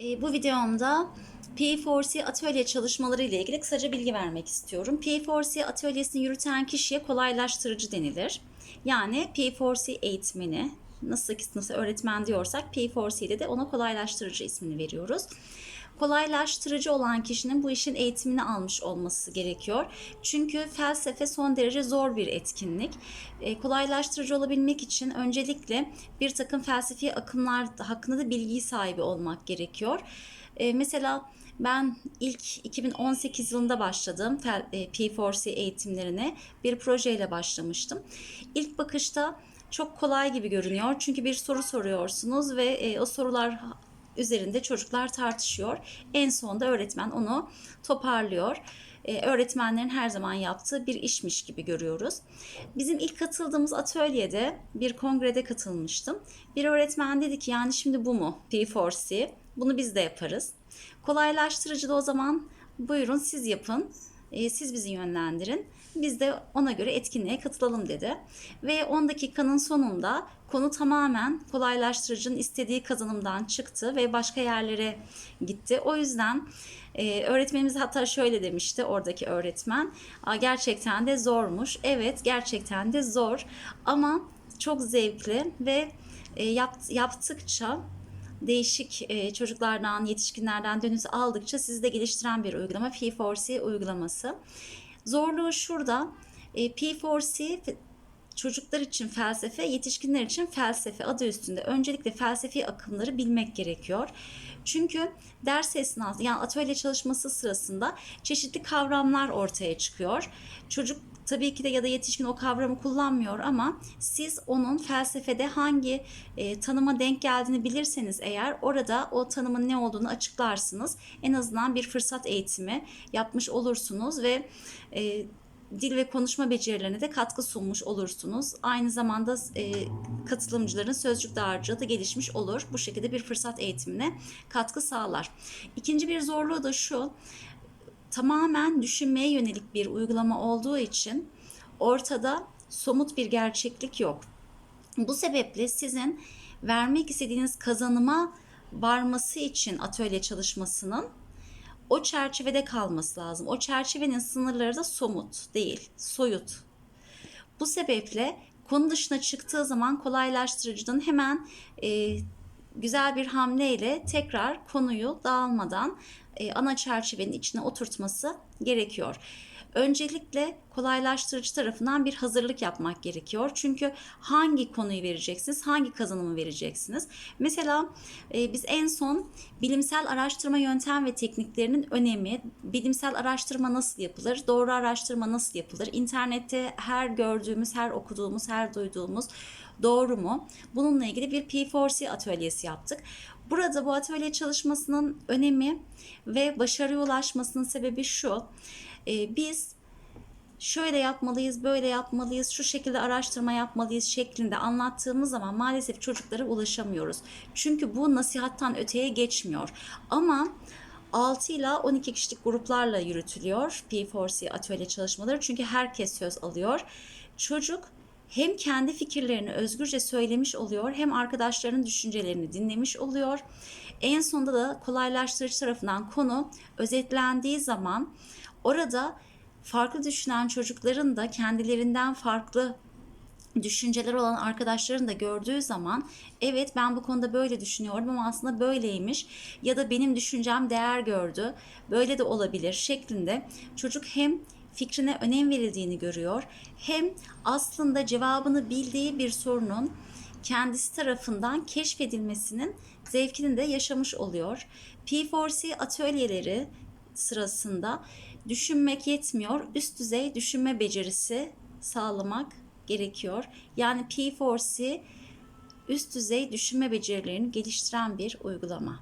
E, bu videomda P4C atölye çalışmaları ile ilgili kısaca bilgi vermek istiyorum. P4C atölyesini yürüten kişiye kolaylaştırıcı denilir. Yani P4C eğitmeni, nasıl ki nasıl öğretmen diyorsak P4C'de de ona kolaylaştırıcı ismini veriyoruz. Kolaylaştırıcı olan kişinin bu işin eğitimini almış olması gerekiyor. Çünkü felsefe son derece zor bir etkinlik. E, kolaylaştırıcı olabilmek için öncelikle bir takım felsefi akımlar hakkında da bilgi sahibi olmak gerekiyor. E, mesela ben ilk 2018 yılında başladım e, P4C eğitimlerine bir projeyle başlamıştım. İlk bakışta çok kolay gibi görünüyor çünkü bir soru soruyorsunuz ve e, o sorular üzerinde çocuklar tartışıyor. En sonunda öğretmen onu toparlıyor. Ee, öğretmenlerin her zaman yaptığı bir işmiş gibi görüyoruz. Bizim ilk katıldığımız atölyede bir kongrede katılmıştım. Bir öğretmen dedi ki yani şimdi bu mu P4C? Bunu biz de yaparız. Kolaylaştırıcı da o zaman buyurun siz yapın. Ee, siz bizi yönlendirin. Biz de ona göre etkinliğe katılalım dedi. Ve 10 dakikanın sonunda konu tamamen kolaylaştırıcının istediği kazanımdan çıktı ve başka yerlere gitti. O yüzden e, öğretmenimiz hatta şöyle demişti oradaki öğretmen. "Aa, Gerçekten de zormuş. Evet gerçekten de zor ama çok zevkli ve e, yap- yaptıkça değişik e, çocuklardan, yetişkinlerden dönüş aldıkça sizi de geliştiren bir uygulama P4C uygulaması. Zorluğu şurada. E, P4C fe- çocuklar için felsefe, yetişkinler için felsefe adı üstünde. Öncelikle felsefi akımları bilmek gerekiyor. Çünkü ders esnasında yani atölye çalışması sırasında çeşitli kavramlar ortaya çıkıyor. Çocuk tabii ki de ya da yetişkin o kavramı kullanmıyor ama siz onun felsefede hangi e, tanıma denk geldiğini bilirseniz eğer orada o tanımın ne olduğunu açıklarsınız. En azından bir fırsat eğitimi yapmış olursunuz ve e, dil ve konuşma becerilerine de katkı sunmuş olursunuz. Aynı zamanda e, katılımcıların sözcük dağarcığı da gelişmiş olur. Bu şekilde bir fırsat eğitimine katkı sağlar. İkinci bir zorluğu da şu, tamamen düşünmeye yönelik bir uygulama olduğu için ortada somut bir gerçeklik yok. Bu sebeple sizin vermek istediğiniz kazanıma varması için atölye çalışmasının o çerçevede kalması lazım. O çerçevenin sınırları da somut değil, soyut. Bu sebeple konu dışına çıktığı zaman kolaylaştırıcının hemen e, güzel bir hamleyle tekrar konuyu dağılmadan e, ana çerçevenin içine oturtması gerekiyor. Öncelikle kolaylaştırıcı tarafından bir hazırlık yapmak gerekiyor. Çünkü hangi konuyu vereceksiniz, hangi kazanımı vereceksiniz? Mesela e, biz en son bilimsel araştırma yöntem ve tekniklerinin önemi, bilimsel araştırma nasıl yapılır, doğru araştırma nasıl yapılır, internette her gördüğümüz, her okuduğumuz, her duyduğumuz doğru mu? Bununla ilgili bir P4C atölyesi yaptık. Burada bu atölye çalışmasının önemi ve başarıya ulaşmasının sebebi şu. Ee, biz şöyle yapmalıyız, böyle yapmalıyız, şu şekilde araştırma yapmalıyız şeklinde anlattığımız zaman maalesef çocuklara ulaşamıyoruz. Çünkü bu nasihattan öteye geçmiyor. Ama 6 ile 12 kişilik gruplarla yürütülüyor P4C atölye çalışmaları. Çünkü herkes söz alıyor. Çocuk hem kendi fikirlerini özgürce söylemiş oluyor hem arkadaşlarının düşüncelerini dinlemiş oluyor. En sonunda da kolaylaştırıcı tarafından konu özetlendiği zaman orada farklı düşünen çocukların da kendilerinden farklı düşünceler olan arkadaşların da gördüğü zaman evet ben bu konuda böyle düşünüyorum ama aslında böyleymiş ya da benim düşüncem değer gördü böyle de olabilir şeklinde çocuk hem fikrine önem verildiğini görüyor hem aslında cevabını bildiği bir sorunun kendisi tarafından keşfedilmesinin zevkini de yaşamış oluyor. P4C atölyeleri sırasında düşünmek yetmiyor. Üst düzey düşünme becerisi sağlamak gerekiyor. Yani P4C üst düzey düşünme becerilerini geliştiren bir uygulama.